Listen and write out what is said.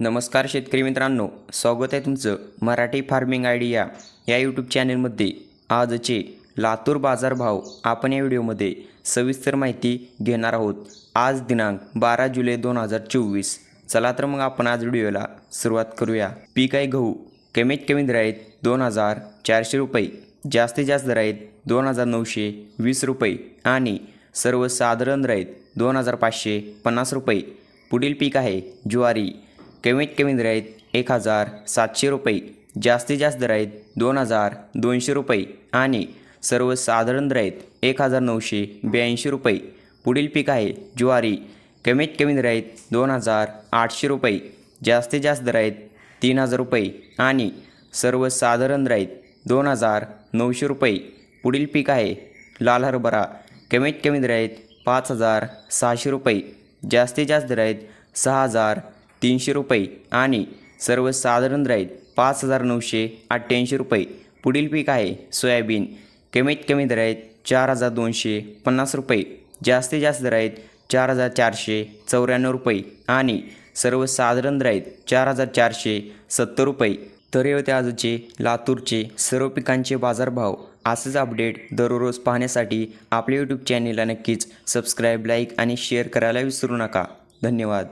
नमस्कार शेतकरी मित्रांनो स्वागत आहे तुमचं मराठी फार्मिंग आयडिया या यूट्यूब चॅनलमध्ये आजचे लातूर बाजारभाव आपण या व्हिडिओमध्ये सविस्तर माहिती घेणार आहोत. आज दिनांक बारा जुलै दोन हजार चोवीस. चला तर मग आपण आज व्हिडिओला सुरुवात करूया. पीक आहे गहू कमीत कमी दर आहेत दोन हजार चारशे रुपये. जास्तीत जास्त दर आहेत दोन हजार नऊशे वीस रुपये. आणि सर्वसाधारण दर आहेत दोन हजार पाचशे पन्नास रुपये. पुढील पीक आहे ज्वारी कमीत कमी दर आहेत एक हजार सातशे रुपये जास्तीत जास्त दर आहेत दोन हजार दोनशे रुपये आणि सर्वसाधारण दर आहेत एक हजार नऊशे ब्याऐंशी रुपये. पुढील पीक आहे ज्वारी कमीत कमी दर आहेत दोन हजार आठशे रुपये जास्तीत जास्त दर आहेत तीन हजार रुपये आणि सर्वसाधारण दर आहेत दोन हजार नऊशे रुपये. पुढील पीक आहे लाल हरभरा कमीत कमी दर आहेत पाच हजार सहाशे रुपये जास्तीत जास्त दर आहेत सहा हजार तीनशे रुपये आणि सर्वसाधारण राईत पाच हजार नऊशे अठ्ठ्याऐंशी रुपये. पुढील पीक आहे सोयाबीन. कमीत कमी दर आहेत चार हजार दोनशे पन्नास रुपये. जास्तीत जास्त दर आहेत चार हजार चारशे चौऱ्याण्णव रुपये आणि सर्वसाधारण दर आहेत चार हजार चारशे सत्तर रुपये. तर हे होते आजचे लातूरचे सर्व पिकांचे बाजारभाव. असंच अपडेट दररोज पाहण्यासाठी आपल्या यूट्यूब चॅनेलला नक्कीच सबस्क्राईब लाईक आणि शेअर करायला विसरू नका. धन्यवाद.